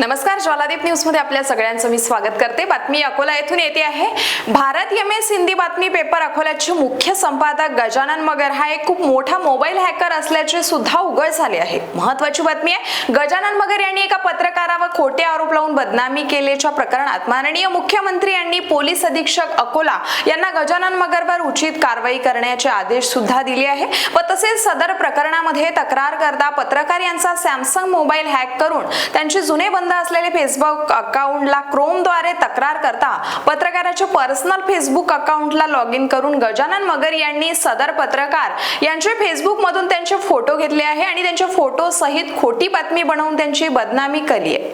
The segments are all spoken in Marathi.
नमस्कार ज्वालादीप न्यूजमध्ये आपल्या सगळ्यांचं मी स्वागत करते. बातमी अकोला येथून येते आहे. भारत एम एस हिंदी बातमी पेपर अकोल्याचे मुख्य संपादक गजानन मगर हा एक खूप मोठा मोबाईल हॅकर असल्याचे सुद्धा उघड झाले आहे. महत्वाची बातमी आहे गजानन मगर यांनी एका पत्रकारावर खोटे आरोप लावून बदनामी केल्याच्या प्रकरणात माननीय मुख्यमंत्री यांनी पोलीस अधीक्षक अकोला यांना गजानन मगरवर उचित कारवाई करण्याचे आदेश सुद्धा दिले आहे व तसेच सदर प्रकरणामध्ये तक्रार करता पत्रकार यांचा सॅमसंग मोबाईल हॅक करून त्यांचे जुने बंद असलेले फेसबुक अकाउंटला क्रोमद्वारे तक्रार करता पत्रकाराच्या पर्सनल फेसबुक अकाउंटला लॉग इन करून गजानन मगर यांनी सदर पत्रकार यांचे फेसबुक मधून त्यांचे फोटो घेतले आहे आणि त्यांच्या फोटो सहित खोटी बातमी बनवून त्यांची बदनामी केली आहे.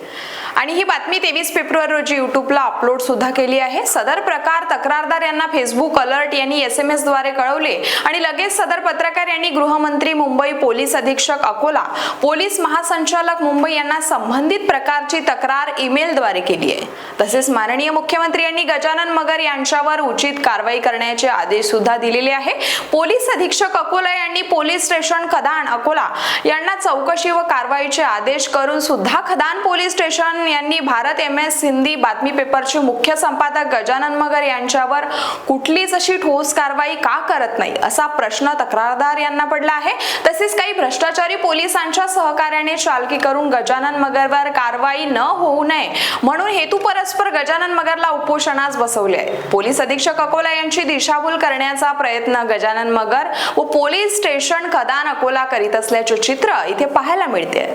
आणि ही बातमी तेवीस फेब्रुवारी रोजी युट्यूबला अपलोड सुद्धा केली आहे. सदर प्रकार तक्रारदार यांना फेसबुक अलर्ट यांनी एस एम एसद्वारे कळवले. आणि लगेच सदर पत्रकार यांनी गृहमंत्री मुंबई पोलीस अधीक्षक अकोला पोलीस महासंचालक मुंबई यांना संबंधित प्रकारची तक्रार ईमेलद्वारे केली आहे. तसेच माननीय मुख्यमंत्री यांनी गजानन मगर यांच्यावर उचित कारवाई करण्याचे आदेश सुद्धा दिलेले आहे. पोलीस अधीक्षक अकोला यांनी पोलीस स्टेशन खदान अकोला यांना चौकशी व कारवाईचे आदेश करून सुद्धा खदान पोलीस स्टेशन यांनी भारत एम एस हिंदी बातमी पेपरचे मुख्य संपादक गजानन मगर यांच्यावर कुठलीच अशी ठोस कारवाई का करत नाही असा प्रश्न तक्रारदार यांना पडला आहे. तसेच काही भ्रष्टाचारी पोलिसांच्या सहकार्याने चालकी करून गजानन मगरवर कारवाई न होऊ नये म्हणून हेतू परस्पर गजानन मगरला उपोषणास बसवले आहे. पोलीस अधीक्षक अकोला यांची दिशाभूल करण्याचा प्रयत्न गजानन मगर व पोलीस स्टेशन खदान अकोला करीत असल्याचे चित्र इथे पाहायला मिळते.